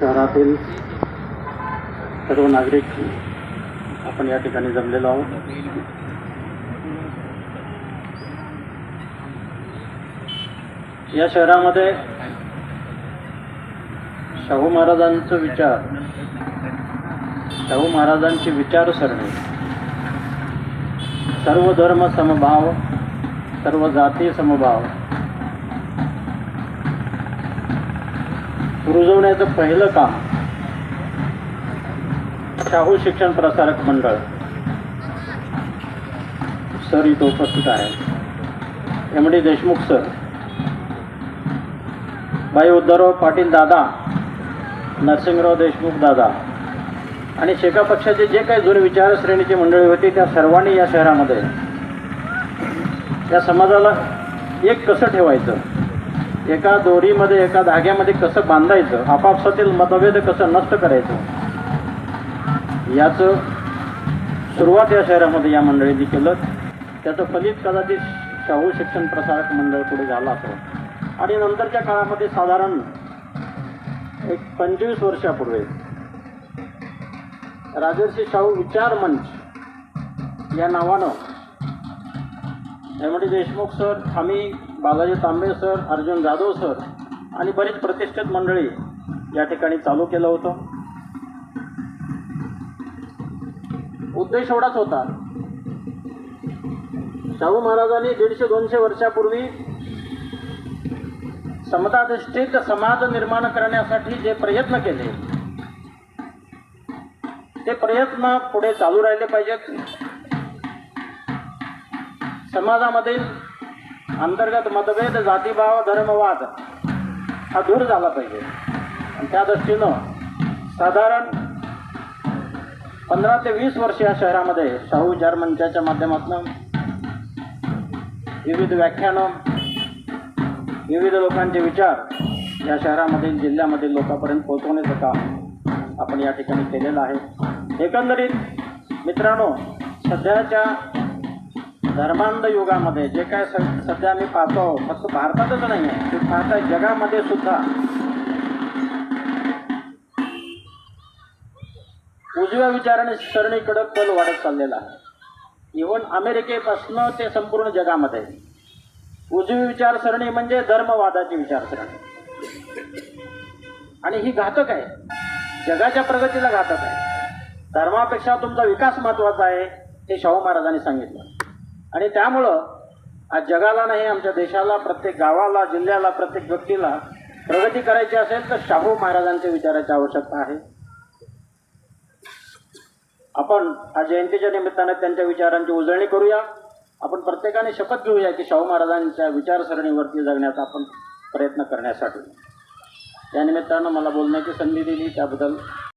शहरातील सर्व नागरिक आपण या ठिकाणी जमलेलो आहोत. या शहरामध्ये शाहू महाराजांचं विचार शाहू महाराजांची विचारसरणी सर्व धर्म समभाव सर्व जाती समभाव रुजवण्याचं पहिलं काम शाहू शिक्षण प्रसारक मंडळ. सर इथं उपस्थित आहे एम डी देशमुख सर. बाई उद्धवराव पाटील दादा नरसिंहराव देशमुख दादा आणि शेका पक्षाचे जे काही जुने विचारश्रेणीची मंडळी होती त्या सर्वांनी या शहरामध्ये या समाजाला एक कसं ठेवायचं? एका दोरीमध्ये एका धाग्यामध्ये कसं बांधायचं आपापसातील मतभेद कसं नष्ट करायचं? याचं सुरुवात या शहरामध्ये या मंडळींनी केलं. त्याचं फलित कदाचित शाहू शिक्षण प्रसारक मंडळ पुढे झालं असं आणि नंतरच्या काळामध्ये साधारण एक पंचवीस वर्षापूर्वी राजर्षी शाहू विचार मंच या नावानं एम डी देशमुख सर आम्ही बालाजी तांबे सर अर्जुन जाधव सर आणि बरीच प्रतिष्ठित मंडळी या ठिकाणी चालू केलं होतं. उद्देश एवढाच होता. शाहू महाराजांनी दीडशे दोनशे वर्षापूर्वी समताधिष्ठित समाज निर्माण करण्यासाठी जे प्रयत्न केले ते प्रयत्न पुढे चालू राहिले पाहिजेत. समाजामधील अंतर्गत मतभेद जातीभाव धर्मवाद हा दूर झाला पाहिजे. आणि त्या दृष्टीनं साधारण पंधरा ते वीस वर्ष या शहरामध्ये शाहू विचार मंचाच्या माध्यमातून विविध व्याख्यानं विविध लोकांचे विचार या शहरामधील जिल्ह्यामधील लोकांपर्यंत पोहोचवण्याचं काम आपण या ठिकाणी केलेलं आहे. एकंदरीत मित्रांनो सध्याच्या धर्मांध युगामध्ये जे काय स सध्या मी पाहतो फक्त भारतातच नाही आहे ते पाहता जगामध्ये सुद्धा. उजव्या विचाराने सरणीकडे कल वाढत चाललेला आहे. इव्हन अमेरिकेपासनं ते संपूर्ण जगामध्ये. उजवी विचारसरणी म्हणजे धर्मवादाची विचारसरणी. आणि ही घातक आहे. जगाच्या प्रगतीला घातक आहे. धर्मापेक्षा तुमचा विकास महत्त्वाचा आहे हे शाहू महाराजांनी सांगितलं. आणि त्यामुळं आज जगाला नाही आमच्या देशाला प्रत्येक गावाला जिल्ह्याला प्रत्येक व्यक्तीला प्रगती करायची असेल तर शाहू महाराजांच्या विचाराची आवश्यकता आहे. आपण आज जयंतीच्या निमित्ताने त्यांच्या विचारांची उजळणी करूया. आपण प्रत्येकाने शपथ घेऊया की शाहू महाराजांच्या विचारसरणीवरती जगण्याचा आपण प्रयत्न करण्यासाठी. या निमित्तानं मला बोलण्याची संधी दिली त्याबद्दल